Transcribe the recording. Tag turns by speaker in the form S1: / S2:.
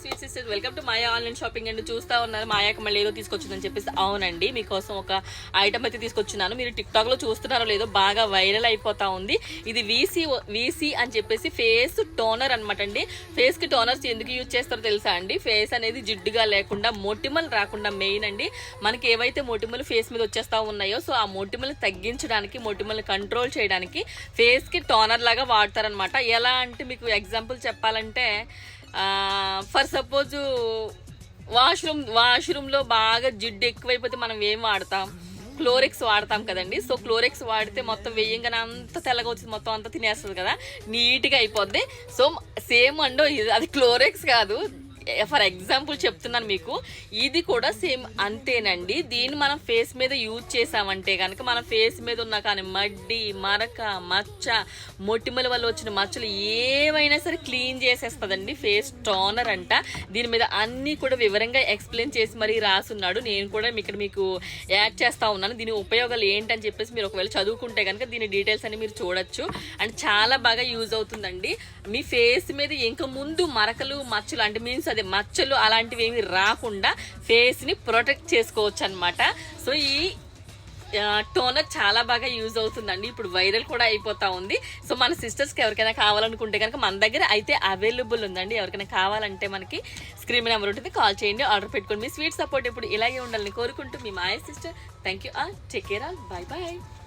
S1: Sweet sister welcome to Maya online shopping అండి చూస్తా ఉన్నారు. మాయాకి మళ్ళీ ఏదో తీసుకొచ్చిందని చెప్పేసి అవునండి. మీకోసం ఒక ఐటమ్ అయితే తీసుకొచ్చున్నాను. మీరు టిక్ టాక్లో చూస్తున్నారో లేదో బాగా వైరల్ అయిపోతా ఉంది. ఇది వీసీ వీసీ అని చెప్పేసి ఫేస్ టోనర్ అనమాట అండి. ఫేస్కి టోనర్స్ ఎందుకు యూజ్ చేస్తారో తెలుసా అండి? ఫేస్ అనేది జిడ్డుగా లేకుండా మొటిమలు రాకుండా మెయిన్ అండి. మనకి ఏవైతే మొటిమలు ఫేస్ మీద వచ్చేస్తా ఉన్నాయో సో ఆ మొటిమలు తగ్గించడానికి మొటిమలు కంట్రోల్ చేయడానికి ఫేస్కి టోనర్ లాగా వాడతారనమాట ఎలా అంటే మీకు ఎగ్జాంపుల్ చెప్పాలంటే ఫర్ సపోజ్ వాష్రూమ్ వాష్రూమ్లో బాగా జిడ్డు ఎక్కువైపోతే మనం ఏం వాడతాం? క్లోరెక్స్ వాడతాం కదండి. సో క్లోరెక్స్ వాడితే మొత్తం వేయంగానే అంత తెల్లగా వచ్చింది మొత్తం అంతా తినేస్తుంది కదా. నీట్గా అయిపోద్ది. సో సేమ్ అండో ఇది- అది క్లోరెక్స్ కాదు. ఫర్ ఎగ్జాంపుల్ చెప్తున్నాను మీకు ఇది కూడా సేమ్ అంతేనండి. దీన్ని మనం ఫేస్ మీద యూజ్ చేసామంటే కనుక మన ఫేస్ మీద ఉన్న కానీ మడ్డి మరక మచ్చ మొటిమల వల్ల వచ్చిన మచ్చలు ఏవైనా సరే క్లీన్ చేసేస్తుందండి. ఫేస్ టోనర్ అంట. దీని మీద అన్నీ కూడా వివరంగా ఎక్స్ప్లెయిన్ చేసి మరీ రాసున్నాడు. నేను కూడా ఇక్కడ మీకు యాడ్ చేస్తా ఉన్నాను. దీని ఉపయోగాలు ఏంటని చెప్పేసి మీరు ఒకవేళ చదువుకుంటే కనుక దీని డీటెయిల్స్ అన్ని మీరు చూడొచ్చు. అండ్ చాలా బాగా యూజ్ అవుతుందండి. మీ ఫేస్ మీద ఇంకా ముందు మరకలు మచ్చలు అంటే మీన్స్ అదే మచ్చలు అలాంటివి ఏమి రాకుండా ఫేస్ని ప్రొటెక్ట్ చేసుకోవచ్చు అనమాట సో ఈ టోనర్ చాలా బాగా యూజ్ అవుతుందండి. ఇప్పుడు వైరల్ కూడా అయిపోతా ఉంది. సో మన సిస్టర్స్కి ఎవరికైనా కావాలనుకుంటే కనుక మన దగ్గర అయితే అవైలబుల్ ఉందండి. ఎవరికైనా కావాలంటే మనకి స్క్రీన్ నెంబర్ ఉంటుంది. కాల్ చేయండి ఆర్డర్ పెట్టుకోండి. మీ స్వీట్ సపోర్ట్ ఇప్పుడు ఇలాగే ఉండాలని కోరుకుంటూ మీ Maya sister thank you take care all bye bye